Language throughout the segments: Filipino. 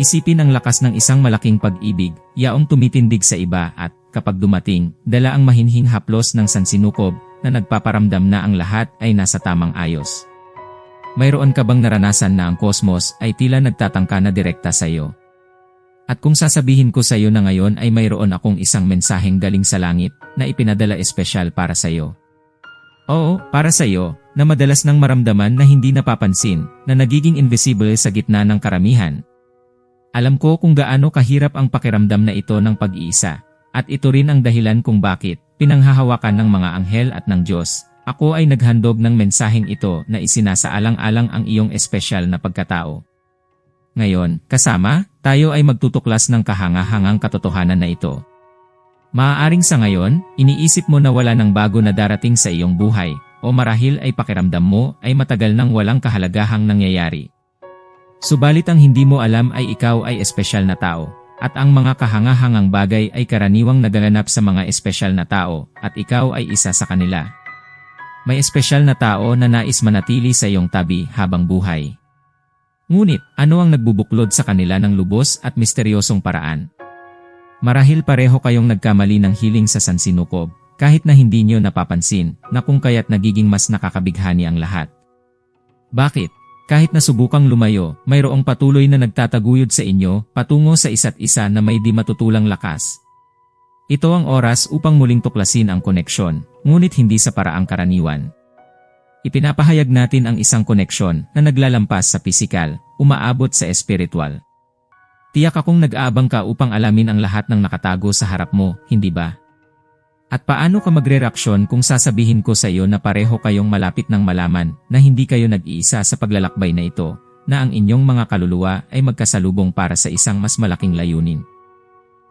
Isipin ang lakas ng isang malaking pag-ibig, yaong tumitindig sa iba at, kapag dumating, dala ang mahinhing haplos ng sansinukob na nagpaparamdam na ang lahat ay nasa tamang ayos. Mayroon ka bang naranasan na ang kosmos ay tila nagtatangka na direkta sa iyo? At kung sasabihin ko sa iyo na ngayon ay mayroon akong isang mensaheng galing sa langit na ipinadala espesyal para sa iyo. Oo, para sa iyo, na madalas nang maramdaman na hindi napapansin, na nagiging invisible sa gitna ng karamihan. Alam ko kung gaano kahirap ang pakiramdam na ito ng pag-iisa, at ito rin ang dahilan kung bakit, pinanghahawakan ng mga anghel at ng Diyos, ako ay naghandog ng mensaheng ito na isinasaalang-alang ang iyong espesyal na pagkatao. Ngayon, kasama, tayo ay magtutuklas ng kahangahangang katotohanan na ito. Maaaring sa ngayon, iniisip mo na wala ng bago na darating sa iyong buhay, o marahil ay pakiramdam mo ay matagal nang walang kahalagahang nangyayari. Subalit ang hindi mo alam ay ikaw ay espesyal na tao, at ang mga kahangahangang bagay ay karaniwang nagaganap sa mga espesyal na tao, at ikaw ay isa sa kanila. May espesyal na tao na nais manatili sa iyong tabi habang buhay. Ngunit, ano ang nagbubuklod sa kanila ng lubos at misteryosong paraan? Marahil pareho kayong nagkamali ng hiling sa sansinukob, kahit na hindi nyo napapansin na kung kaya't nagiging mas nakakabighani ang lahat. Bakit? Kahit nasubukang lumayo, mayroong patuloy na nagtataguyod sa inyo patungo sa isa't isa na may di matutulang lakas. Ito ang oras upang muling tuklasin ang koneksyon, ngunit hindi sa paraang karaniwan. Ipinapahayag natin ang isang koneksyon na naglalampas sa pisikal, umaabot sa espiritual. Tiyak akong nag-aabang ka upang alamin ang lahat ng nakatago sa harap mo, hindi ba? At paano ka magre-reaksyon kung sasabihin ko sa iyo na pareho kayong malapit ng malaman na hindi kayo nag-iisa sa paglalakbay na ito, na ang inyong mga kaluluwa ay magkasalubong para sa isang mas malaking layunin?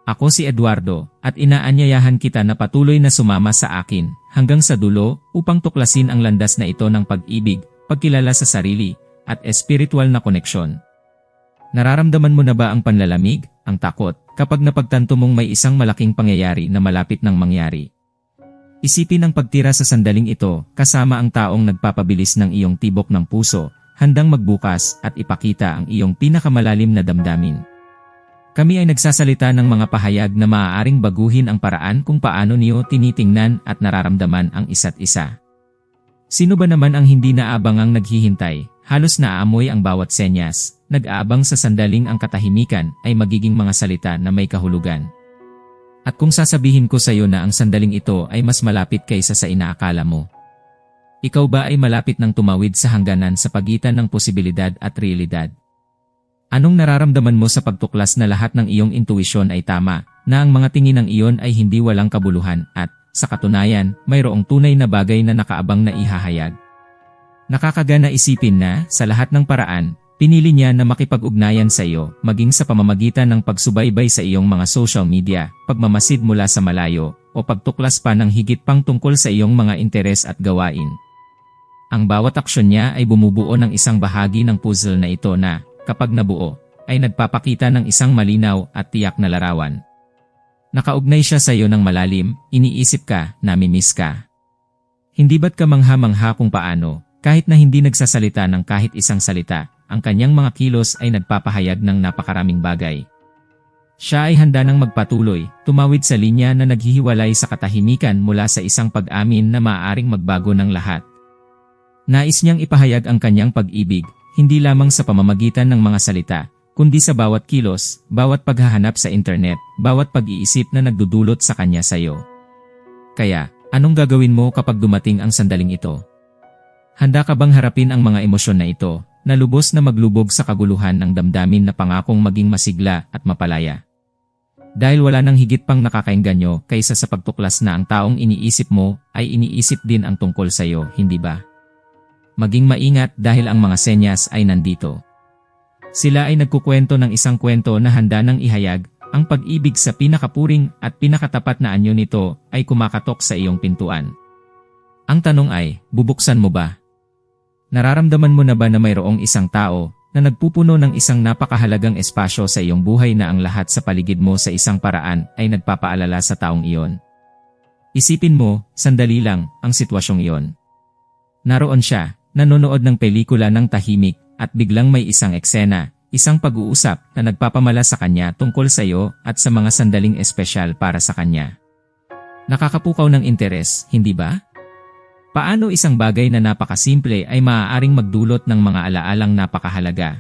Ako si Eduardo, at inaanyayahan kita na patuloy na sumama sa akin hanggang sa dulo upang tuklasin ang landas na ito ng pag-ibig, pagkilala sa sarili, at espiritual na koneksyon. Nararamdaman mo na ba ang panlalamig, ang takot, kapag napagtanto mong may isang malaking pangyayari na malapit ng mangyari? Isipin ang pagtira sa sandaling ito kasama ang taong nagpapabilis ng iyong tibok ng puso, handang magbukas at ipakita ang iyong pinakamalalim na damdamin. Kami ay nagsasalita ng mga pahayag na maaaring baguhin ang paraan kung paano niyo tinitingnan at nararamdaman ang isa't isa. Sino ba naman ang hindi naabangang naghihintay, halos naaamoy ang bawat senyas, nag-aabang sa sandaling ang katahimikan ay magiging mga salita na may kahulugan. At kung sasabihin ko sa iyo na ang sandaling ito ay mas malapit kaysa sa inaakala mo. Ikaw ba ay malapit ng tumawid sa hangganan sa pagitan ng posibilidad at realidad? Anong nararamdaman mo sa pagtuklas na lahat ng iyong intuisyon ay tama, na ang mga tingin ng iyon ay hindi walang kabuluhan at, sa katunayan, mayroong tunay na bagay na nakaabang na ihahayag? Nakakagana isipin na, sa lahat ng paraan, pinili niya na makipag-ugnayan sa iyo, maging sa pamamagitan ng pagsubaybay sa iyong mga social media, pagmamasid mula sa malayo, o pagtuklas pa ng higit pang tungkol sa iyong mga interes at gawain. Ang bawat aksyon niya ay bumubuo ng isang bahagi ng puzzle na ito na, kapag nabuo, ay nagpapakita ng isang malinaw at tiyak na larawan. Nakaugnay siya sa iyo ng malalim, iniisip ka, namimiss ka. Hindi ba't ka mangha-mangha kung paano, kahit na hindi nagsasalita ng kahit isang salita, ang kanyang mga kilos ay nagpapahayag ng napakaraming bagay. Siya ay handa ng magpatuloy, tumawid sa linya na naghihiwalay sa katahimikan mula sa isang pag-amin na maaaring magbago ng lahat. Nais niyang ipahayag ang kanyang pag-ibig, hindi lamang sa pamamagitan ng mga salita, kundi sa bawat kilos, bawat paghahanap sa internet, bawat pag-iisip na nagdudulot sa kanya sa iyo. Kaya, anong gagawin mo kapag dumating ang sandaling ito? Handa ka bang harapin ang mga emosyon na ito, na lubos na maglubog sa kaguluhan ng damdamin na pangakong maging masigla at mapalaya? Dahil wala nang higit pang nakakainganyo kaysa sa pagtuklas na ang taong iniisip mo ay iniisip din ang tungkol sa iyo, hindi ba? Maging maingat dahil ang mga senyas ay nandito. Sila ay nagkukwento ng isang kwento na handa ng ihayag, ang pag-ibig sa pinakapuring at pinakatapat na anyo nito ay kumakatok sa iyong pintuan. Ang tanong ay, bubuksan mo ba? Nararamdaman mo na ba na mayroong isang tao na nagpupuno ng isang napakahalagang espasyo sa iyong buhay na ang lahat sa paligid mo sa isang paraan ay nagpapaalala sa taong iyon? Isipin mo, sandali lang, ang sitwasyong iyon. Naroon siya, nanonood ng pelikula ng tahimik, at biglang may isang eksena, isang pag-uusap na nagpapamala sa kanya tungkol sa iyo at sa mga sandaling espesyal para sa kanya. Nakakapukaw ng interes, hindi ba? Paano isang bagay na napakasimple ay maaaring magdulot ng mga alaalang napakahalaga?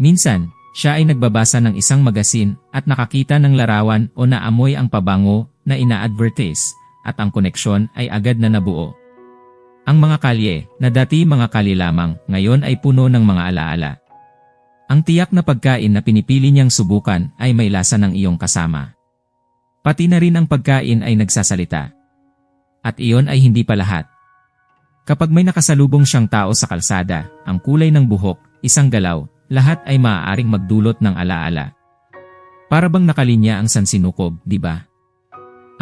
Minsan, siya ay nagbabasa ng isang magasin at nakakita ng larawan o naamoy ang pabango na ina-advertise at ang koneksyon ay agad na nabuo. Ang mga kalye, na dati mga kalye lamang, ngayon ay puno ng mga alaala. Ang tiyak na pagkain na pinipili niyang subukan ay may lasa ng iyong kasama. Pati na rin ang pagkain ay nagsasalita. At iyon ay hindi pa lahat. Kapag may nakasalubong siyang tao sa kalsada, ang kulay ng buhok, isang galaw, lahat ay maaaring magdulot ng alaala. Para bang nakalinya ang sansinukob, di ba?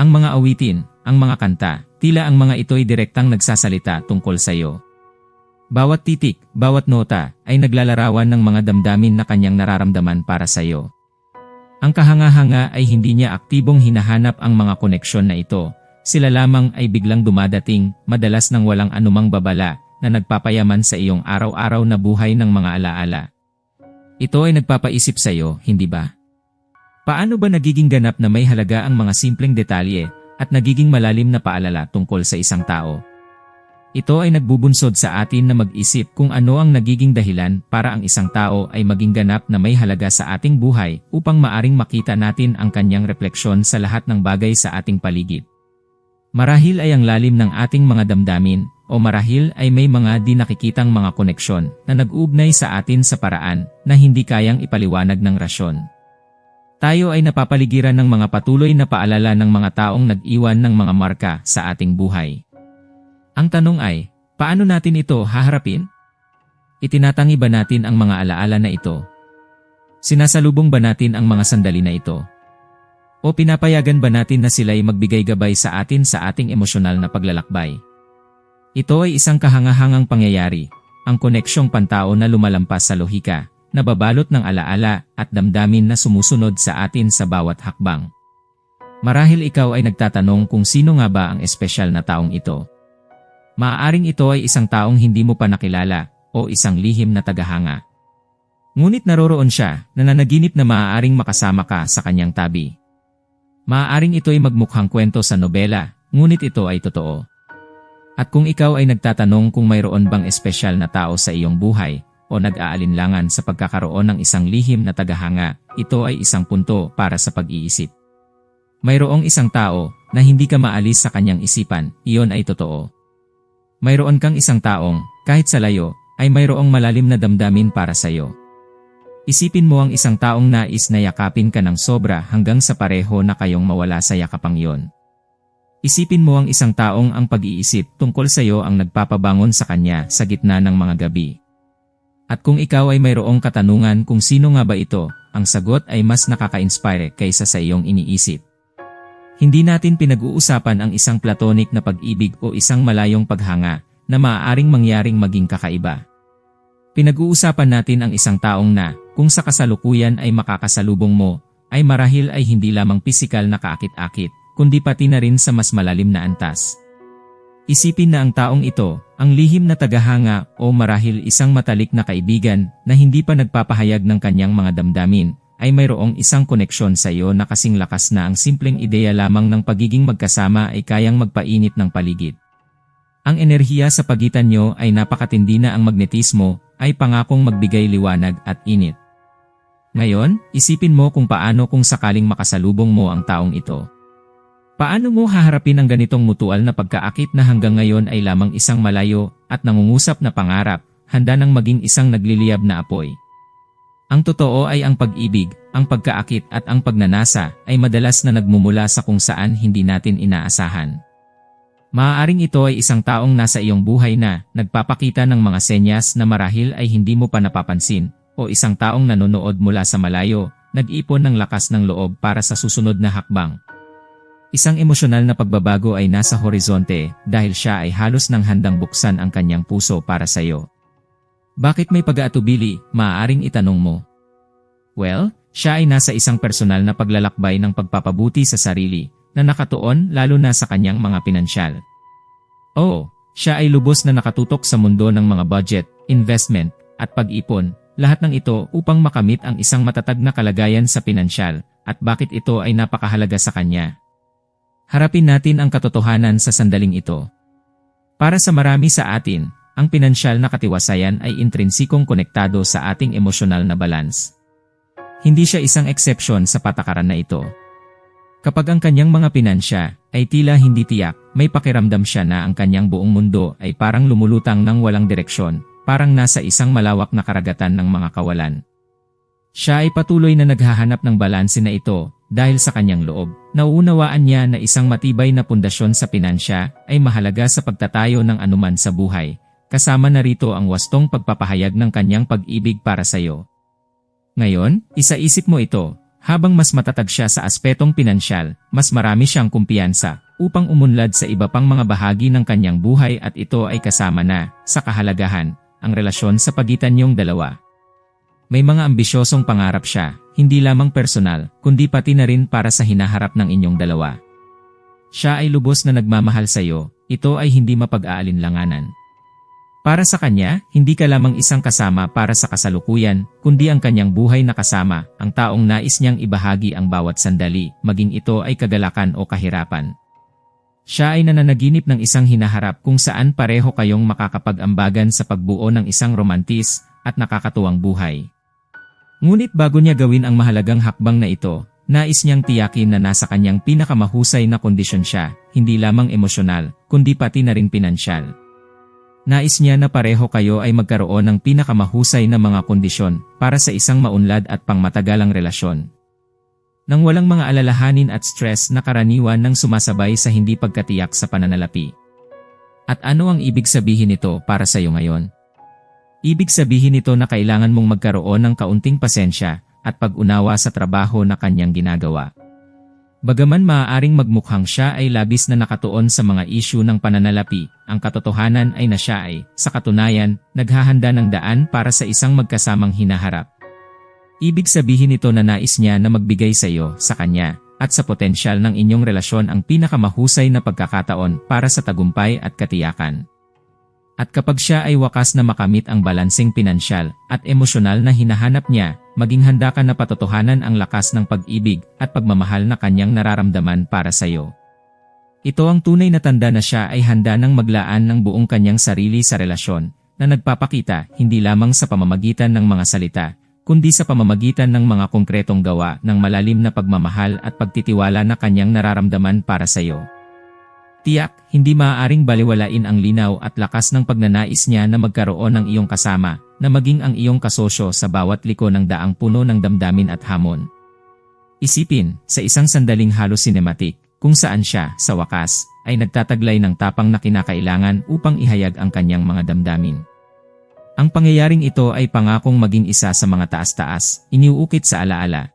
Ang mga awitin, ang mga kanta, tila ang mga ito'y direktang nagsasalita tungkol sa iyo. Bawat titik, bawat nota, ay naglalarawan ng mga damdamin na kanyang nararamdaman para sa iyo. Ang kahanga-hanga ay hindi niya aktibong hinahanap ang mga koneksyon na ito. Sila lamang ay biglang dumadating, madalas nang walang anumang babala, na nagpapayaman sa iyong araw-araw na buhay ng mga alaala. Ito ay nagpapaisip sa iyo, hindi ba? Paano ba nagiging ganap na may halaga ang mga simpleng detalye at nagiging malalim na paalala tungkol sa isang tao? Ito ay nagbubunsod sa atin na mag-isip kung ano ang nagiging dahilan para ang isang tao ay maging ganap na may halaga sa ating buhay upang maaring makita natin ang kanyang refleksyon sa lahat ng bagay sa ating paligid. Marahil ay ang lalim ng ating mga damdamin o marahil ay may mga di nakikitang mga koneksyon na nag-ugnay sa atin sa paraan na hindi kayang ipaliwanag ng rasyon. Tayo ay napapaligiran ng mga patuloy na paalala ng mga taong nag-iwan ng mga marka sa ating buhay. Ang tanong ay, paano natin ito haharapin? Itinatangi ba natin ang mga alaala na ito? Sinasalubong ba natin ang mga sandali na ito? O pinapayagan ba natin na sila'y magbigay gabay sa atin sa ating emosyonal na paglalakbay? Ito ay isang kahangahangang pangyayari, ang koneksyong pantao na lumalampas sa lohika, na babalot ng alaala at damdamin na sumusunod sa atin sa bawat hakbang. Marahil ikaw ay nagtatanong kung sino nga ba ang espesyal na taong ito. Maaaring ito ay isang taong hindi mo pa nakilala o isang lihim na tagahanga. Ngunit naroroon siya na nanaginip na maaaring makasama ka sa kanyang tabi. Maaaring ito ay magmukhang kwento sa nobela, ngunit ito ay totoo. At kung ikaw ay nagtatanong kung mayroon bang espesyal na tao sa iyong buhay o nag-aalinlangan sa pagkakaroon ng isang lihim na tagahanga, ito ay isang punto para sa pag-iisip. Mayroong isang tao na hindi ka maalis sa kanyang isipan, iyon ay totoo. Mayroon kang isang taong, kahit sa layo, ay mayroong malalim na damdamin para sa iyo. Isipin mo ang isang taong nais na yakapin ka ng sobra hanggang sa pareho na kayong mawala sa yakapang yon. Isipin mo ang isang taong ang pag-iisip tungkol sa iyo ang nagpapabangon sa kanya sa gitna ng mga gabi. At kung ikaw ay mayroong katanungan kung sino nga ba ito, ang sagot ay mas nakaka-inspire kaysa sa iyong iniisip. Hindi natin pinag-uusapan ang isang platonic na pag-ibig o isang malayong paghanga na maaaring mangyaring maging kakaiba. Pinag-uusapan natin ang isang taong na, kung sa kasalukuyan ay makakasalubong mo, ay marahil ay hindi lamang pisikal na kaakit-akit, kundi pati na rin sa mas malalim na antas. Isipin na ang taong ito, ang lihim na tagahanga o marahil isang matalik na kaibigan na hindi pa nagpapahayag ng kanyang mga damdamin, ay mayroong isang koneksyon sa iyo na kasing lakas na ang simpleng ideya lamang ng pagiging magkasama ay kayang magpainit ng paligid. Ang enerhiya sa pagitan nyo ay napakatindi na ang magnetismo ay pangakong magbigay liwanag at init. Ngayon, isipin mo kung paano kung sakaling makasalubong mo ang taong ito. Paano mo haharapin ang ganitong mutual na pagkaakit na hanggang ngayon ay lamang isang malayo at nangungusap na pangarap, handa nang maging isang nagliliyab na apoy? Ang totoo ay ang pag-ibig, ang pagkaakit at ang pagnanasa ay madalas na nagmumula sa kung saan hindi natin inaasahan. Maaaring ito ay isang taong nasa iyong buhay na nagpapakita ng mga senyas na marahil ay hindi mo pa napapansin o isang taong nanonood mula sa malayo, nag-ipon ng lakas ng loob para sa susunod na hakbang. Isang emosyonal na pagbabago ay nasa horizonte dahil siya ay halos nang handang buksan ang kanyang puso para sa iyo. Bakit may pag-aatubili, maaaring itanong mo? Well, siya ay nasa isang personal na paglalakbay ng pagpapabuti sa sarili na nakatuon lalo na sa kanyang mga pinansyal. Oo, siya ay lubos na nakatutok sa mundo ng mga budget, investment, at pag-ipon, lahat ng ito upang makamit ang isang matatag na kalagayan sa pinansyal, at bakit ito ay napakahalaga sa kanya. Harapin natin ang katotohanan sa sandaling ito. Para sa marami sa atin, ang pinansyal na katiwasayan ay intrinsikong konektado sa ating emosyonal na balance. Hindi siya isang eksepsyon sa patakaran na ito. Kapag ang kanyang mga pinansya ay tila hindi tiyak, may pakiramdam siya na ang kanyang buong mundo ay parang lumulutang ng walang direksyon, parang nasa isang malawak na karagatan ng mga kawalan. Siya ay patuloy na naghahanap ng balanse na ito dahil sa kanyang loob. Nauunawaan niya na isang matibay na pundasyon sa pinansya ay mahalaga sa pagtatayo ng anuman sa buhay. Kasama na rito ang wastong pagpapahayag ng kanyang pag-ibig para sa iyo. Ngayon, isaisip mo ito, habang mas matatag siya sa aspetong pinansyal, mas marami siyang kumpiyansa upang umunlad sa iba pang mga bahagi ng kanyang buhay at ito ay kasama na, sa kahalagahan, ang relasyon sa pagitan niyong dalawa. May mga ambisyosong pangarap siya, hindi lamang personal, kundi pati na rin para sa hinaharap ng inyong dalawa. Siya ay lubos na nagmamahal sa iyo, ito ay hindi mapag-aalinlanganan. Para sa kanya, hindi ka lamang isang kasama para sa kasalukuyan, kundi ang kanyang buhay na kasama, ang taong nais niyang ibahagi ang bawat sandali, maging ito ay kagalakan o kahirapan. Siya ay nananaginip ng isang hinaharap kung saan pareho kayong makakapag-ambagan sa pagbuo ng isang romantis at nakakatuwang buhay. Ngunit bago niya gawin ang mahalagang hakbang na ito, nais niyang tiyakin na nasa kanyang pinakamahusay na kondisyon siya, hindi lamang emosyonal, kundi pati na rin pinansyal. Nais niya na pareho kayo ay magkaroon ng pinakamahusay na mga kondisyon para sa isang maunlad at pangmatagalang relasyon. Nang walang mga alalahanin at stress na karaniwan ng sumasabay sa hindi pagkatiyak sa pananalapi. At ano ang ibig sabihin nito para sa iyo ngayon? Ibig sabihin nito na kailangan mong magkaroon ng kaunting pasensya at pag-unawa sa trabaho na kanyang ginagawa. Bagaman maaaring magmukhang siya ay labis na nakatuon sa mga isyu ng pananalapi, ang katotohanan ay na siya ay, sa katunayan, naghahanda ng daan para sa isang magkasamang hinaharap. Ibig sabihin nito na nais niya na magbigay sa iyo, sa kanya, at sa potensyal ng inyong relasyon ang pinakamahusay na pagkakataon para sa tagumpay at katiyakan. At kapag siya ay wakas na makamit ang balansing pinansyal at emosyonal na hinahanap niya, maging handa ka na patotohanan ang lakas ng pag-ibig at pagmamahal na kanyang nararamdaman para sa iyo. Ito ang tunay na tanda na siya ay handa ng maglaan ng buong kanyang sarili sa relasyon, na nagpapakita hindi lamang sa pamamagitan ng mga salita, kundi sa pamamagitan ng mga konkretong gawa ng malalim na pagmamahal at pagtitiwala na kanyang nararamdaman para sa iyo. Tiyak, hindi maaaring baliwalain ang linaw at lakas ng pagnanais niya na magkaroon ng iyong kasama, na maging ang iyong kasosyo sa bawat liko ng daang puno ng damdamin at hamon. Isipin, sa isang sandaling halos cinematic, kung saan siya, sa wakas, ay nagtataglay ng tapang na kinakailangan upang ihayag ang kanyang mga damdamin. Ang pangyayaring ito ay pangakong maging isa sa mga taas-taas, iniuukit sa alaala.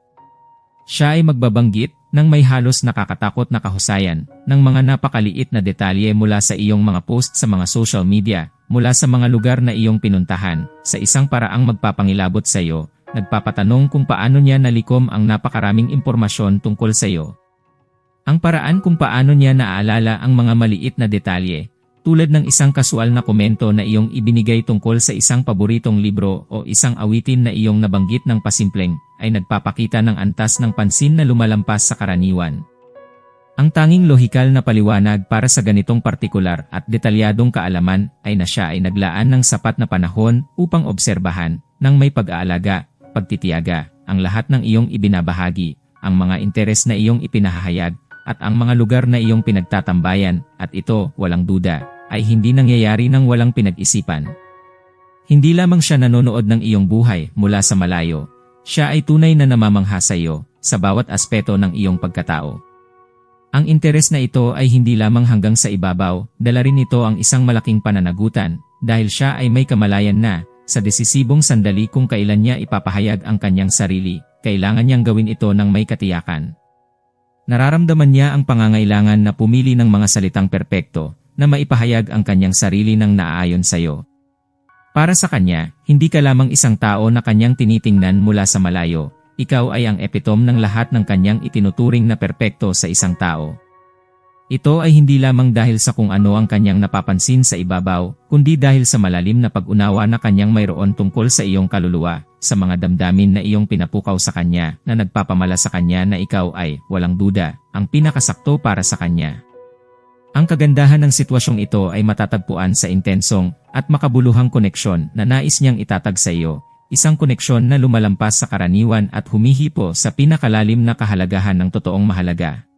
Siya ay magbabanggit nang may halos nakakatakot na kahusayan ng mga napakaliit na detalye mula sa iyong mga post sa mga social media, mula sa mga lugar na iyong pinuntahan, sa isang paraang magpapangilabot sa iyo, nagpapatanong kung paano niya nalikom ang napakaraming impormasyon tungkol sa iyo. Ang paraan kung paano niya naaalala ang mga maliit na detalye, tulad ng isang kasual na komento na iyong ibinigay tungkol sa isang paboritong libro o isang awitin na iyong nabanggit ng pasimpleng, ay nagpapakita ng antas ng pansin na lumalampas sa karaniwan. Ang tanging lohikal na paliwanag para sa ganitong partikular at detalyadong kaalaman ay na siya ay naglaan ng sapat na panahon upang obserbahan ng may pag-aalaga, pagtitiyaga, ang lahat ng iyong ibinabahagi, ang mga interes na iyong ipinahahayag, at ang mga lugar na iyong pinagtatambayan, at ito, walang duda, ay hindi nangyayari ng walang pinag-isipan. Hindi lamang siya nanonood ng iyong buhay mula sa malayo, siya ay tunay na namamangha sa iyo sa bawat aspeto ng iyong pagkatao. Ang interes na ito ay hindi lamang hanggang sa ibabaw, dala rin ito ang isang malaking pananagutan dahil siya ay may kamalayan na sa desisibong sandali kung kailan niya ipapahayag ang kanyang sarili, kailangan niyang gawin ito ng may katiyakan. Nararamdaman niya ang pangangailangan na pumili ng mga salitang perpekto na maipahayag ang kanyang sarili ng naaayon sa iyo. Para sa kanya, hindi ka lamang isang tao na kanyang tinitingnan mula sa malayo, ikaw ay ang epitom ng lahat ng kanyang itinuturing na perpekto sa isang tao. Ito ay hindi lamang dahil sa kung ano ang kanyang napapansin sa ibabaw, kundi dahil sa malalim na pag-unawa na kanyang mayroon tungkol sa iyong kaluluwa, sa mga damdamin na iyong pinapukaw sa kanya na nagpapamala sa kanya na ikaw ay, walang duda, ang pinakasakto para sa kanya. Ang kagandahan ng sitwasyong ito ay matatagpuan sa intensong at makabuluhang koneksyon na nais niyang itatag sa iyo, isang koneksyon na lumalampas sa karaniwan at humihipo sa pinakalalim na kahalagahan ng totoong mahalaga.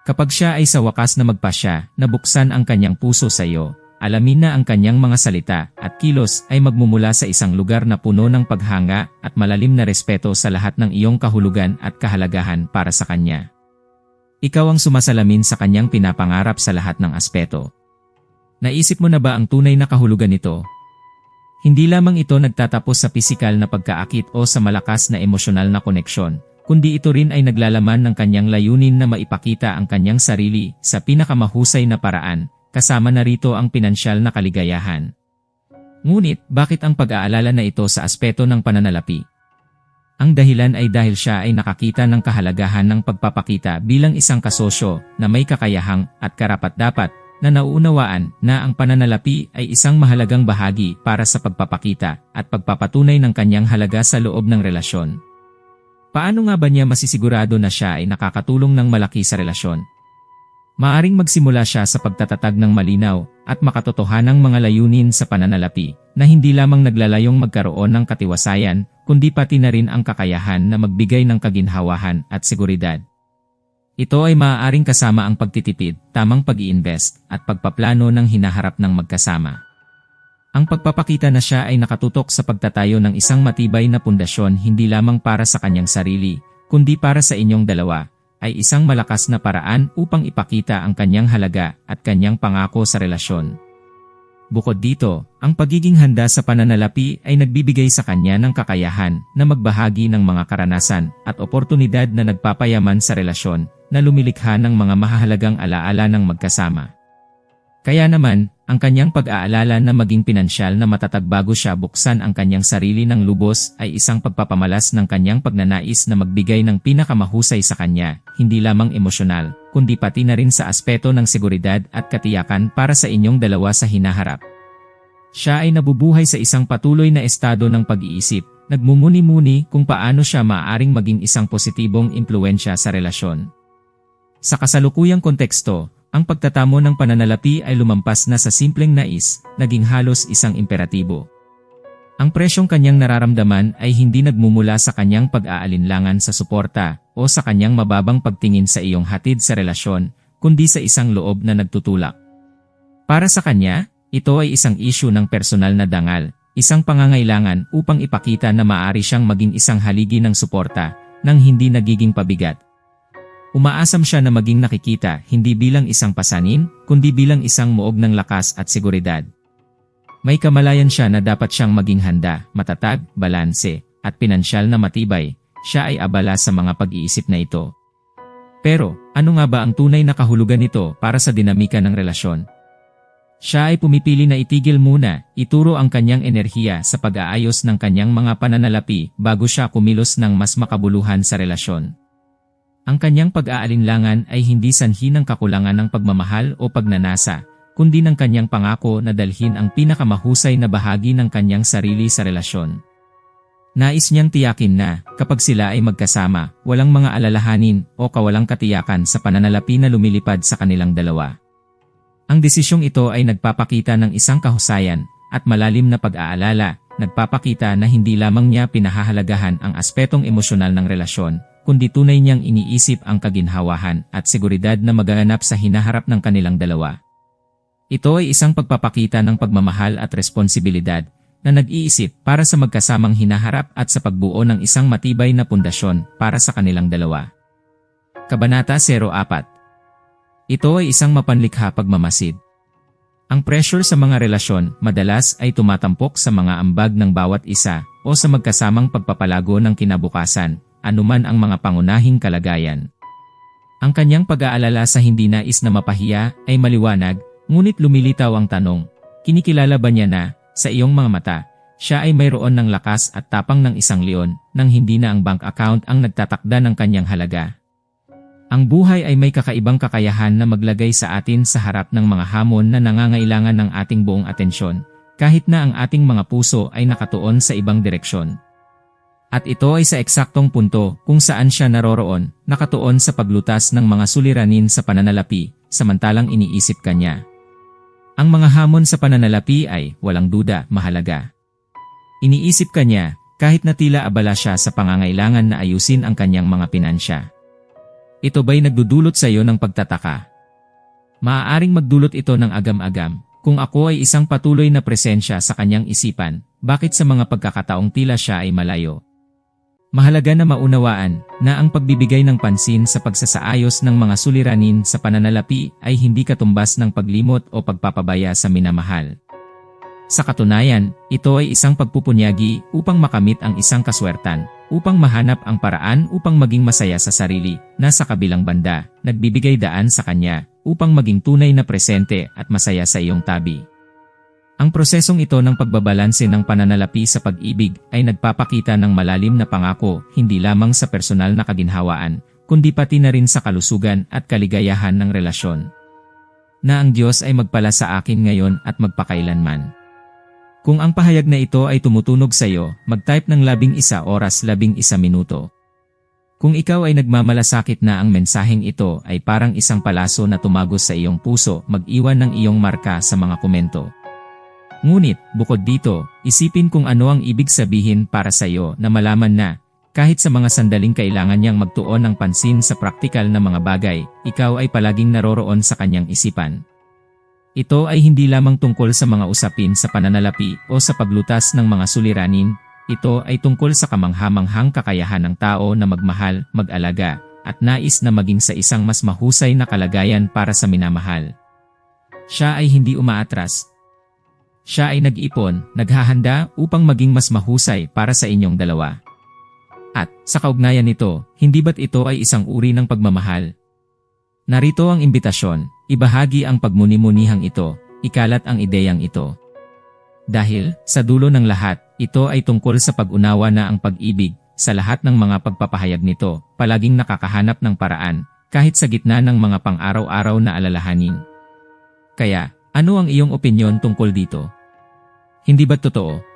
Kapag siya ay sa wakas na magpasya, nabuksan ang kanyang puso sa iyo, alamin na ang kanyang mga salita at kilos ay magmumula sa isang lugar na puno ng paghanga at malalim na respeto sa lahat ng iyong kahulugan at kahalagahan para sa kanya. Ikaw ang sumasalamin sa kanyang pinapangarap sa lahat ng aspeto. Naisip mo na ba ang tunay na kahulugan nito? Hindi lamang ito nagtatapos sa pisikal na pagkaakit o sa malakas na emosyonal na koneksyon, kundi ito rin ay naglalaman ng kanyang layunin na maipakita ang kanyang sarili sa pinakamahusay na paraan kasama na rito ang pinansyal na kaligayahan. Ngunit, bakit ang pag-aalala na ito sa aspeto ng pananalapi? Ang dahilan ay dahil siya ay nakakita ng kahalagahan ng pagpapakita bilang isang kasosyo na may kakayahang at karapat-dapat na nauunawaan na ang pananalapi ay isang mahalagang bahagi para sa pagpapakita at pagpapatunay ng kanyang halaga sa loob ng relasyon. Paano nga ba niya masisigurado na siya ay nakakatulong ng malaki sa relasyon? Maaring magsimula siya sa pagtatatag ng malinaw at makatotohanang mga layunin sa pananalapi na hindi lamang naglalayong magkaroon ng katiwasayan kundi pati na rin ang kakayahan na magbigay ng kaginhawahan at seguridad. Ito ay maaaring kasama ang pagtitipid, tamang pag invest at pagpaplano ng hinaharap ng magkasama. Ang pagpapakita na siya ay nakatutok sa pagtatayo ng isang matibay na pundasyon hindi lamang para sa kanyang sarili, kundi para sa inyong dalawa ay isang malakas na paraan upang ipakita ang kanyang halaga at kanyang pangako sa relasyon. Bukod dito, ang pagiging handa sa pananalapi ay nagbibigay sa kanya ng kakayahan na magbahagi ng mga karanasan at oportunidad na nagpapayaman sa relasyon na lumilikha ng mga mahahalagang alaala ng magkasama. Kaya naman, ang kanyang pag-aalala na maging pinansyal na matatag bago siya buksan ang kanyang sarili ng lubos ay isang pagpapamalas ng kanyang pagnanais na magbigay ng pinakamahusay sa kanya, hindi lamang emosyonal, kundi pati na rin sa aspeto ng seguridad at katiyakan para sa inyong dalawa sa hinaharap. Siya ay nabubuhay sa isang patuloy na estado ng pag-iisip, nagmumuni-muni kung paano siya maaaring maging isang positibong impluensya sa relasyon. Sa kasalukuyang konteksto, ang pagtatamo ng pananalapi ay lumampas na sa simpleng nais, naging halos isang imperatibo. Ang presyong kanyang nararamdaman ay hindi nagmumula sa kanyang pag-aalinlangan sa suporta o sa kanyang mababang pagtingin sa iyong hatid sa relasyon, kundi sa isang loob na nagtutulak. Para sa kanya, ito ay isang isyu ng personal na dangal, isang pangangailangan upang ipakita na maari siyang maging isang haligi ng suporta nang hindi nagiging pabigat Umaasam siya na maging nakikita hindi bilang isang pasanin, kundi bilang isang muog ng lakas at seguridad. May kamalayan siya na dapat siyang maging handa, matatag, balanse, at pinansyal na matibay, siya ay abala sa mga pag-iisip na ito. Pero, ano nga ba ang tunay na kahulugan nito para sa dinamika ng relasyon? Siya ay pumipili na itigil muna, ituro ang kanyang enerhiya sa pag-aayos ng kanyang mga pananalapi bago siya kumilos ng mas makabuluhan sa relasyon. Ang kanyang pag-aalinlangan ay hindi sanhi ng kakulangan ng pagmamahal o pagnanasa, kundi ng kanyang pangako na dalhin ang pinakamahusay na bahagi ng kanyang sarili sa relasyon. Nais niyang tiyakin na, kapag sila ay magkasama, walang mga alalahanin o kawalang katiyakan sa pananalapi na lumilipad sa kanilang dalawa. Ang desisyong ito ay nagpapakita ng isang kahusayan at malalim na pag-aalala, nagpapakita na hindi lamang niya pinahahalagahan ang aspetong emosyonal ng relasyon, kundi tunay niyang iniisip ang kaginhawahan at seguridad na magaganap sa hinaharap ng kanilang dalawa. Ito ay isang pagpapakita ng pagmamahal at responsibilidad na nag-iisip para sa magkasamang hinaharap at sa pagbuo ng isang matibay na pundasyon para sa kanilang dalawa. Kabanata 04 Ito ay isang mapanlikha pagmamasid. Ang pressure sa mga relasyon madalas ay tumatampok sa mga ambag ng bawat isa o sa magkasamang pagpapalago ng kinabukasan anuman ang mga pangunahing kalagayan. Ang kanyang pag-aalala sa hindi nais na mapahiya ay maliwanag, ngunit lumilitaw ang tanong, kinikilala ba niya na, sa iyong mga mata, siya ay mayroon ng lakas at tapang ng isang leon nang hindi na ang bank account ang nagtatakda ng kanyang halaga. Ang buhay ay may kakaibang kakayahan na maglagay sa atin sa harap ng mga hamon na nangangailangan ng ating buong atensyon, kahit na ang ating mga puso ay nakatuon sa ibang direksyon. At ito ay sa eksaktong punto kung saan siya naroroon, nakatuon sa paglutas ng mga suliranin sa pananalapi, samantalang iniisip kanya. Ang mga hamon sa pananalapi ay, walang duda, mahalaga. Iniisip kanya, kahit na tila abala siya sa pangangailangan na ayusin ang kanyang mga pinansya. Ito ba'y nagdudulot sa iyo ng pagtataka? Maaaring magdulot ito ng agam-agam, kung ako ay isang patuloy na presensya sa kanyang isipan, bakit sa mga pagkakataong tila siya ay malayo? Mahalaga na maunawaan na ang pagbibigay ng pansin sa pagsasaayos ng mga suliranin sa pananalapi ay hindi katumbas ng paglimot o pagpapabaya sa minamahal. Sa katunayan, ito ay isang pagpupunyagi upang makamit ang isang kaswertan, upang mahanap ang paraan upang maging masaya sa sarili, na sa kabilang banda, nagbibigay daan sa kanya, upang maging tunay na presente at masaya sa iyong tabi. Ang prosesong ito ng pagbabalanse ng pananalapi sa pag-ibig ay nagpapakita ng malalim na pangako hindi lamang sa personal na kaginhawaan, kundi pati na rin sa kalusugan at kaligayahan ng relasyon. Na ang Diyos ay magpala sa akin ngayon at magpakailanman. Kung ang pahayag na ito ay tumutunog sa iyo, mag-type ng labing isa oras labing isa minuto. Kung ikaw ay nagmamalasakit na ang mensaheng ito ay parang isang palaso na tumagos sa iyong puso, mag-iwan ng iyong marka sa mga komento. Ngunit, bukod dito, isipin kung ano ang ibig sabihin para sa iyo na malaman na, kahit sa mga sandaling kailangan niyang magtuon ng pansin sa praktikal na mga bagay, ikaw ay palaging naroroon sa kanyang isipan. Ito ay hindi lamang tungkol sa mga usapin sa pananalapi o sa paglutas ng mga suliranin, ito ay tungkol sa kamanghamanghang kakayahan ng tao na magmahal, mag-alaga, at nais na maging sa isang mas mahusay na kalagayan para sa minamahal. Siya ay hindi umaatras, siya ay nag-ipon, naghahanda upang maging mas mahusay para sa inyong dalawa. At, sa kaugnayan nito, hindi ba't ito ay isang uri ng pagmamahal? Narito ang imbitasyon, ibahagi ang pagmuni-munihang ito, ikalat ang ideyang ito. Dahil, sa dulo ng lahat, ito ay tungkol sa pag-unawa na ang pag-ibig, sa lahat ng mga pagpapahayag nito, palaging nakakahanap ng paraan, kahit sa gitna ng mga pang-araw-araw na alalahanin. Kaya, ano ang iyong opinyon tungkol dito? Hindi ba totoo